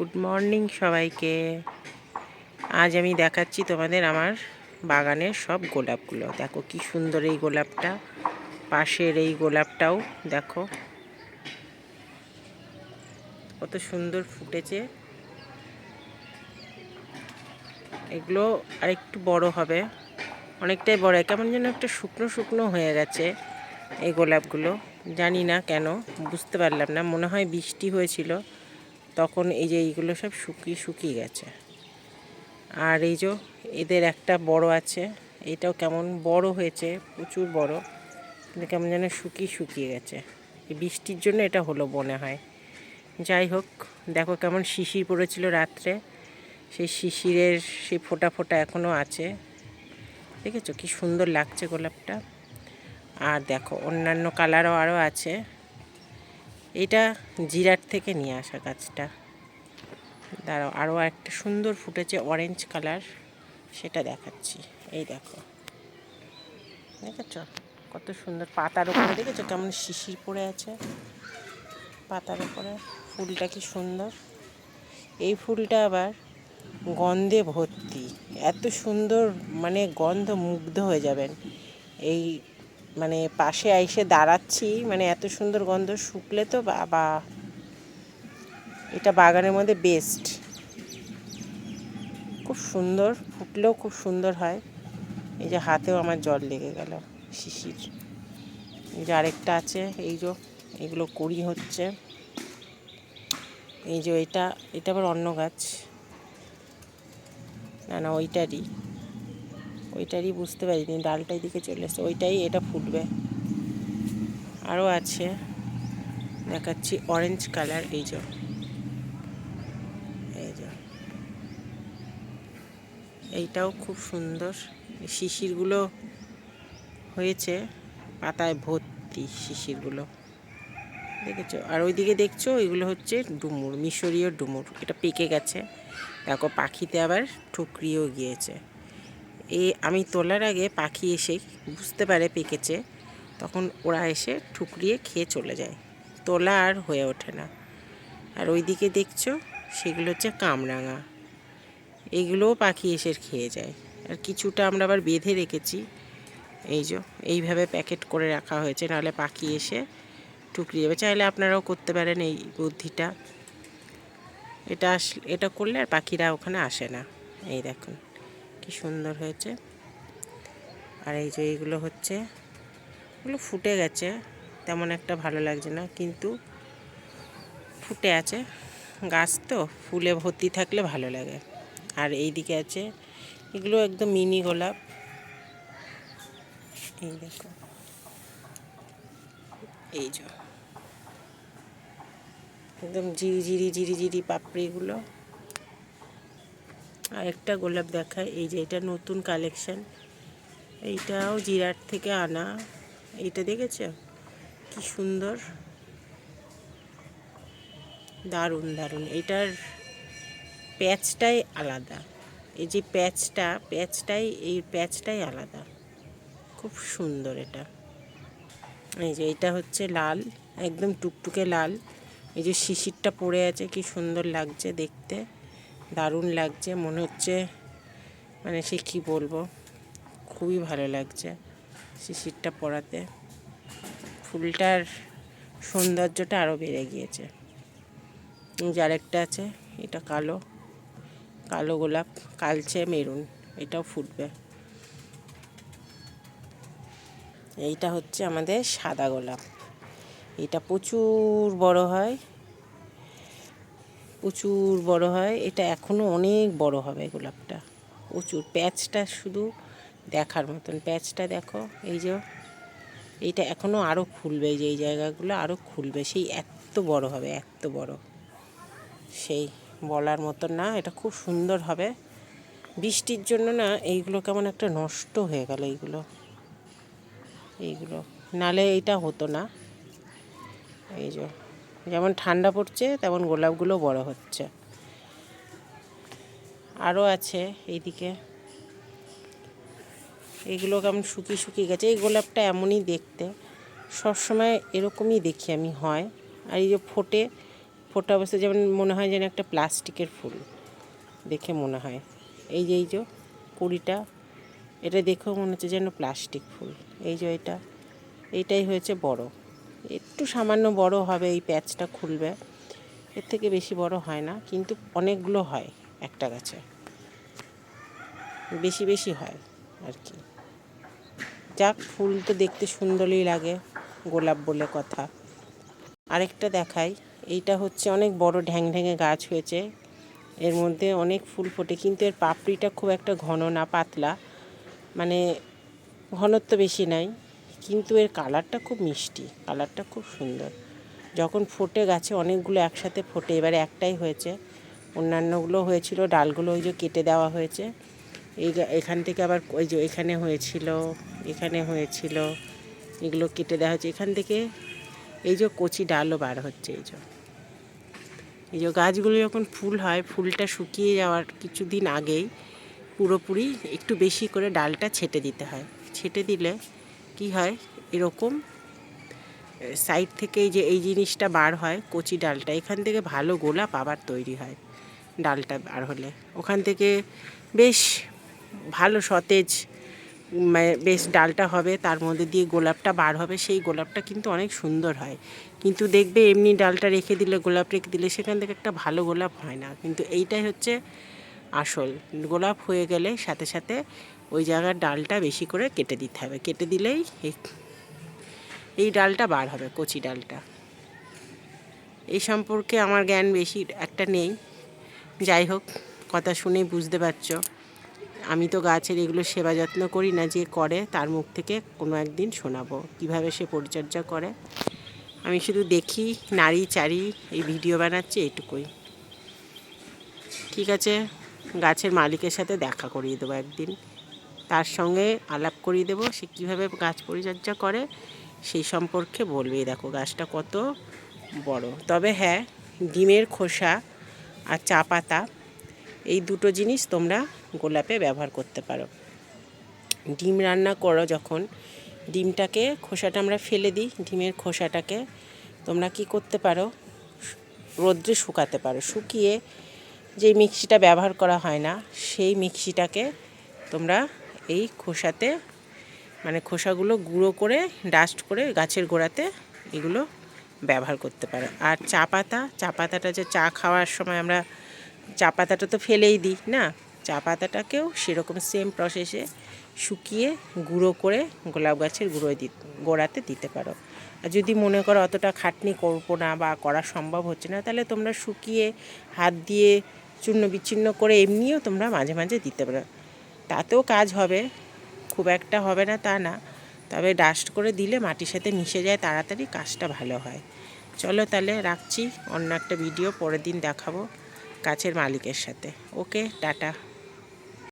Good morning সবাইকে। আজ আমি দেখাচ্ছি তোমাদের আমার বাগানের সব গোলাপগুলো। দেখো কি সুন্দর এই গোলাপটা, পাশের এই গোলাপটাও, দেখো। কত সুন্দর ফুটেছে। এগুলো আরেকটু বড় হবে। অনেকটাই বড়, কেমন যেন একটা শুকনো শুকনো হয়ে গেছে এই গোলাপগুলো। জানি না কেন, বুঝতে পারলাম না। মনে হয় বৃষ্টি হয়েছিল। তখন এই যে এইগুলো সব শুকিয়ে শুকিয়ে গেছে। আর এই যে এদের একটা বড় আছে, এটাও কেমন বড় হয়েছে, প্রচুর বড়, কিন্তু কেমন যেন শুকিয়ে শুকিয়ে গেছে। বৃষ্টির জন্য এটা হলো মনে হয়। যাই হোক, দেখো কেমন শিশির পড়েছিল রাত্রে। সেই শিশিরের সেই ফোটা ফোটা এখনও আছে। দেখেছ কি সুন্দর লাগছে গোলাপটা? আর দেখো অন্যান্য কালারও আরও আছে। এটা জিরাট থেকে নিয়ে আসা গাছটা। দাঁড়াও আরও একটা সুন্দর ফুটেছে অরেঞ্জ কালার সেটা দেখাচ্ছি। এই দেখো। দেখেছ? কত সুন্দর পাতার ওপরে দেখেছ কেমন শিশির পড়ে আছে? পাতার ওপরে ফুলটা কি সুন্দর? এই ফুলটা আবার গন্ধে ভর্তি। এত সুন্দর মানে গন্ধ মুগ্ধ হয়ে যাবেন। এই মানে পাশে এসে দাঁড়াচ্ছি মানে এত সুন্দর গন্ধ শুকলে তো বাবা এটা বাগানের মধ্যে বেস্ট খুব সুন্দর, ফুটলেও খুব সুন্দর হয়। এই যে হাতেও আমার জল লেগে গেল, শিশির। এই যে আরেকটা আছে, এই যে এগুলো করি হচ্ছে। এই যে এটা এটা আবার অন্য গাছ। না না, ওইটারই। ওইটারই বুঝতে পারিনি ডালটাই দিকে চলে এসছে, ওইটাই এটা ফুটবে। আরও আছে, দেখাচ্ছি অরেঞ্জ কালার এই যে। এই যে। এইটাও খুব সুন্দর, শিশিরগুলো হয়েছে, পাতায় ভর্তি শিশিরগুলো। দেখেছ? আর ওইদিকে দেখছ ওইগুলো হচ্ছে ডুমুর, মিশরীয় ডুমুর, এটা পেকে গেছে। দেখো, পাখিতে আবার ঠুকরিয়েও গিয়েছে। এ, আমি তোলার আগে পাখি এসে বুঝতে পারে পেকেছে। তখন ওরা এসে ঠুকরিয়ে খেয়ে চলে যায়। তোলা আর হয়ে ওঠে না। আর ওইদিকে দেখছ, সেগুলো হচ্ছে কামরাঙা। এগুলোও পাখি এসে খেয়ে যায়। আর কিছুটা আমরা আবার বেঁধে রেখেছি। এই যে, এইভাবে প্যাকেট করে রাখা হয়েছে। নাহলে পাখি এসে টুকরি যাবে চাইলে আপনারাও করতে পারেন এই বুদ্ধিটা। এটা আস, এটা করলে আর পাখিরা ওখানে আসে না। এই দেখুন। কি সুন্দর হয়েছে। আর এই যে এইগুলো হচ্ছে, এগুলো ফুটে গেছে, তেমন একটা ভালো লাগছে না, কিন্তু ফুটে আছে। গাছ তো, ফুলে ভর্তি থাকলে ভালো লাগে। আর এই দিকে আছে, এগুলো একদম মিনি গোলাপ। এই দেখো। এই যে। একদম জিরি জিরি জিরি জিরি পাপড়িগুলো। আর একটা গোলাপ দেখায়, এই যে এটা নতুন কালেকশান এইটাও জিরাট থেকে আনা। এইটা দেখেছ? কি সুন্দর। দারুণ দারুণ। এটার প্যাচটাই আলাদা। এই যে প্যাচটা, প্যাচটাই, এই প্যাচটাই আলাদা। খুব সুন্দর এটা। এই যে এটা হচ্ছে লাল, একদম টুকটুকে লাল। এই যে শিশিরটা পড়ে আছে, কি সুন্দর লাগছে দেখতে। দারুণ লাগছে, মনে হচ্ছে মানে সে কী বলব? খুবই ভালো লাগছে সে শিশিরটা পড়াতে ফুলটার সৌন্দর্যটা আরও বেড়ে গিয়েছে। যে আরেকটা আছে, এটা কালো কালো গোলাপ, কালচে মেরুন, এটাও ফুটবে। এইটা হচ্ছে আমাদের সাদা গোলাপ। এটা প্রচুর বড় হয় প্রচুর বড় হয়। এটা এখনও অনেক বড় হবে গোলাপটা। প্রচুর। প্যাচটা শুধু দেখার মতন। প্যাচটা দেখো, এই যে। এইটা এখনও আরও খুলবে যে, এই জায়গাগুলো আরও খুলবে। সেই এত বড় হবে, এত বড়। সেই বলার মতন না, এটা খুব সুন্দর হবে। বৃষ্টির জন্য না, এইগুলো কেমন একটা নষ্ট হয়ে গেল এইগুলো। এইগুলো। নালে এইটা হতো না। এই যে। যেমন ঠান্ডা পড়ছে, তেমন গোলাপগুলো বড় হচ্ছে। আরও আছে এইদিকে। এগুলো কেমন শুকিয়ে শুকিয়ে গেছে। এই গোলাপটা এমনই দেখতে। সবসময় এরকমই দেখি আমি, হয়। আর এই যে ফোটে, ফোটা অবস্থা, যেমন মনে হয় যেন একটা প্লাস্টিকের ফুল, দেখে মনে হয়। এই যে এই যে, কুড়িটা, এটা দেখেও মনে হচ্ছে যেন প্লাস্টিক ফুল। এই যে, এটা এইটাই হয়েছে বড়। একটু সামান্য বড় হবে এই প্যাচটা খুলবে। এর থেকে বেশি বড় হয় না, কিন্তু অনেকগুলো হয় একটা গাছে। বেশি বেশি হয় আর কি। যাক, ফুল তো দেখতে সুন্দরই লাগে, গোলাপ বলে কথা। আরেকটা দেখাই, এইটা হচ্ছে অনেক বড় ঢ্যাং ঢ্যাঙে গাছ হয়েছে। এর মধ্যে অনেক ফুল ফোটে, কিন্তু এর পাপড়িটা খুব একটা ঘন না, পাতলা। মানে ঘনত্ব বেশি নাই। কিন্তু এর কালারটা খুব মিষ্টি, কালারটা খুব সুন্দর। যখন ফোটে গাছে অনেকগুলো একসাথে ফোটে, এবারে একটাই হয়েছে। অন্যান্যগুলো হয়েছিল, ডালগুলো ওই যে কেটে দেওয়া হয়েছে। এই এখান থেকে আবার ওই যে এখানে হয়েছিল এখানে হয়েছিল, এগুলো কেটে দেওয়া হয়েছে। এখান থেকে এই যে কচি ডালও বার হচ্ছে এই যে। এই যে গাছগুলো যখন ফুল হয়, ফুলটা শুকিয়ে যাওয়ার কিছুদিন আগেই পুরোপুরি একটু বেশি করে ডালটা ছেটে দিতে হয়। ছেটে দিলে কি হয়? এরকম সাইড থেকে যে এই জিনিসটা বার হয়, কচি ডালটা। এখান থেকে ভালো গোলাপ আবার তৈরি হয় ডালটা বার হলে। ওখান থেকে বেশ ভালো সতেজ বেশ ডালটা হবে, তার মধ্যে দিয়ে গোলাপটা বার হবে। সেই গোলাপটা কিন্তু অনেক সুন্দর হয়। কিন্তু দেখবে এমনি ডালটা রেখে দিলে, গোলাপ রেখে দিলে সেখান থেকে একটা ভালো গোলাপ হয় না। কিন্তু এইটাই হচ্ছে আসল। গোলাপ হয়ে গেলে সাথে সাথে ওই জায়গার ডালটা বেশি করে কেটে দিতে হবে। কেটে দিলেই এই ডালটা বার হবে, কচি ডালটা। এই সম্পর্কে আমার জ্ঞান বেশি একটা নেই। যাই হোক, কথা শুনেই বুঝতে পারছ। আমি তো গাছের এগুলো সেবা যত্ন করি না, যে করে তার মুখ থেকে কোনো একদিন শোনাবো। কীভাবে সে পরিচর্যা করে? আমি শুধু দেখি, নাড়ি চারি এই ভিডিও বানাচ্ছি এটুকুই। ঠিক আছে, গাছের মালিকের সাথে দেখা করিয়ে দেবো একদিন। তার সঙ্গে আলাপ করিয়ে দেবো, সে কীভাবে গাছ পরিচর্যা করে সেই সম্পর্কে বলবে। দেখো, গাছটা কত বড়। তবে হ্যাঁ ডিমের খোসা আর চা পাতা, এই দুটো জিনিস তোমরা গোলাপে ব্যবহার করতে পারো। ডিম রান্না করো যখন, ডিমটাকে, খোসাটা আমরা ফেলে দিই, ডিমের খোসাটাকে তোমরা কি করতে পারো? রোদ্রে শুকাতে পারো। শুকিয়ে যে মিক্সিটা ব্যবহার করা হয় না, সেই মিক্সিটাকে তোমরা এই খোসাতে মানে খোসাগুলো গুঁড়ো করে ডাস্ট করে গাছের গোড়াতে এগুলো ব্যবহার করতে পারো। আর চা পাতা, চা পাতাটা যে চা খাওয়ার সময় আমরা, চা পাতাটা তো ফেলেই দিই, না? চা পাতাটাকেও সেরকম সেম প্রসেসে শুকিয়ে গুঁড়ো করে গোলাপ গাছের গুঁড়ো দি, গোড়াতে দিতে পারো। আর যদি মনে করো অতটা খাটনি করব না বা করা সম্ভব হচ্ছে না, তাহলে তোমরা শুকিয়ে হাত দিয়ে চূর্ণ বিচ্ছিন্ন করে এমনিও তোমরা মাঝে মাঝে দিতে পারো। তাতেও কাজ হবে, খুব একটা হবে না তা না। তবে ডাস্ট করে দিলে মাটির সাথে মিশে যায়, তাড়াতাড়ি কাজটা ভালো হয়। চলো তাহলে রাখছি, অন্য একটা ভিডিও পরের দিন দেখাবো কাছের মালিকের সাথে। Okay tata.